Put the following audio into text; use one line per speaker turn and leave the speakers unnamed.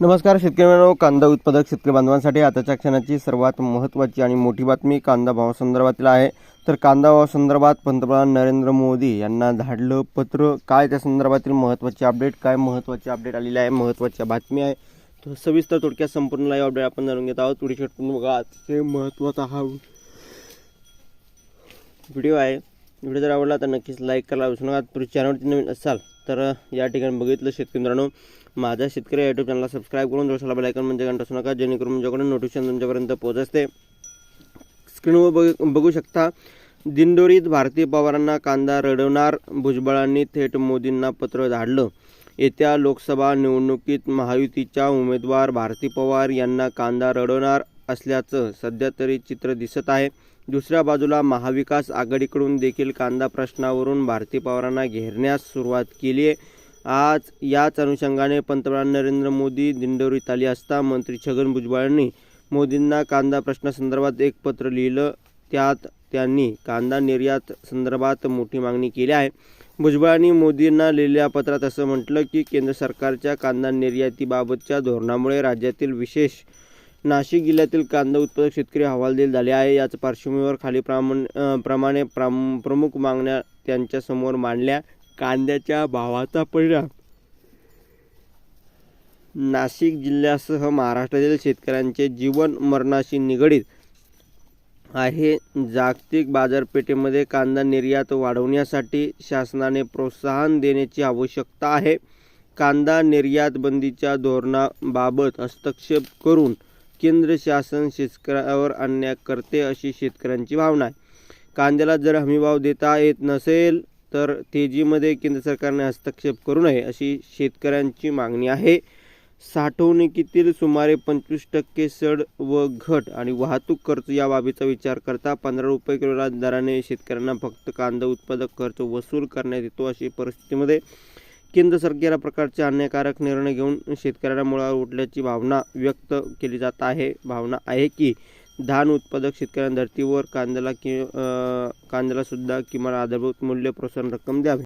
नमस्कार शेतकरी मित्रांनो कांदा उत्पादक शेतकरी बांधवांसाठी आताच्या क्षणाची सर्वात महत्त्वाची आणि मोठी बातमी कांदा भावासंदर्भातील आहे. तर कांदा भावासंदर्भात पंतप्रधान नरेंद्र मोदी यांना धाडलं पत्र. काय त्या संदर्भातील महत्त्वाची अपडेट काय महत्त्वाची अपडेट आलेली आहे महत्त्वाच्या बातमी आहे. तर सविस्तर थोडक्यात संपूर्ण लाईव्ह अपडेट आपण जाणून घेत आहोत. व्हिडिओ शेवटपर्यंत बघा आजचे महत्त्वाचा हा व्हिडिओ आहे. व्हिडिओ जर आवडला तर नक्कीच लाईक करायला विसरू नका. तुम्ही चॅनलवरती नवीन असाल तर या ठिकाणी बघितलं शेतकरी मित्रांनो माझ्या शेतकरी यूट्यूब चॅनलला सबस्क्राईब करून जोशाला बेलायकन म्हणजे घंटा असू नका जेणेकरून तुमच्याकडे नोटिफिकेशन तुमच्यापर्यंत पोहोचते स्क्रीनवर बघ बघू शकता दिंडोरीत भारतीय पवारांना कांदा रडवणार भुजबळांनी थेट मोदींना पत्र धाडलं. येत्या लोकसभा निवडणुकीत महायुतीच्या उमेदवार भारती पवार यांना कांदा रडवणार असल्याचं सध्या तरी चित्र दिसत आहे. दुसऱ्या बाजूला महाविकास आघाडीकडून देखील कांदा प्रश्नावरून भारती पवारांना घेरण्यास सुरुवात केली आहे. आज याच अनुषंगाने पंतप्रधान नरेंद्र मोदी दिंडोरीत आले असता मंत्री छगन भुजबळांनी मोदींना कांदा प्रश्नासंदर्भात एक पत्र लिहिलं. त्यात त्यांनी कांदा निर्यात संदर्भात मोठी मागणी केली आहे. भुजबळांनी मोदींना लिहिलेल्या पत्रात असं म्हटलं की केंद्र सरकारच्या कांदा निर्यातीबाबतच्या धोरणामुळे राज्यातील विशेष नाशिक जिल्ह्यातील कांदा उत्पादक शेतकरी हवालदिल झाले आहे. याच पार्श्वभूमीवर खाली प्रमाण प्रमाणे प्राम प्रमुख मागण्या त्यांच्यासमोर मांडल्या. कांद्याच्या भावाचा परिणाम. नाशिक जिल्ह्यासह महाराष्ट्रातील शेतकऱ्यांचे जीवन मरणाशी निगडीत आहे. जागतिक बाजारपेठेमध्ये कांदा निर्यात वाढवण्यासाठी शासनाने प्रोत्साहन देण्याची आवश्यकता आहे. कांदा निर्यात बंदीच्या धोरणाबाबत हस्तक्षेप करून केंद्र शासन शेतकऱ्यावर अन्याय करते अशी शेतकऱ्यांची भावना आहे. कांद्याला जर हमीभाव देता येत नसेल तर तेजीमध्ये केंद्र सरकारने हस्तक्षेप करू नये अशी शेतकऱ्यांची मागणी आहे. साठवणुकीतील सुमारे पंचवीस टक्के सड व घट आणि वाहतूक खर्च या बाबीचा विचार करता पंधरा रुपये किलोला दराने शेतकऱ्यांना फक्त कांदा उत्पादक खर्च वसूल करण्यात येतो अशी परिस्थितीमध्ये केंद्र सरकार या प्रकारचे अन्यायकारक निर्णय घेऊन शेतकऱ्यांना मुळावर उठल्याची भावना व्यक्त केली जात आहे. भावना आहे की धान उत्पादक शेतकऱ्यांना धर्तीवर कांद्याला कि कांद्यालासुद्धा किमान आधारभूत मूल्य प्रोत्साहन रक्कम द्यावी.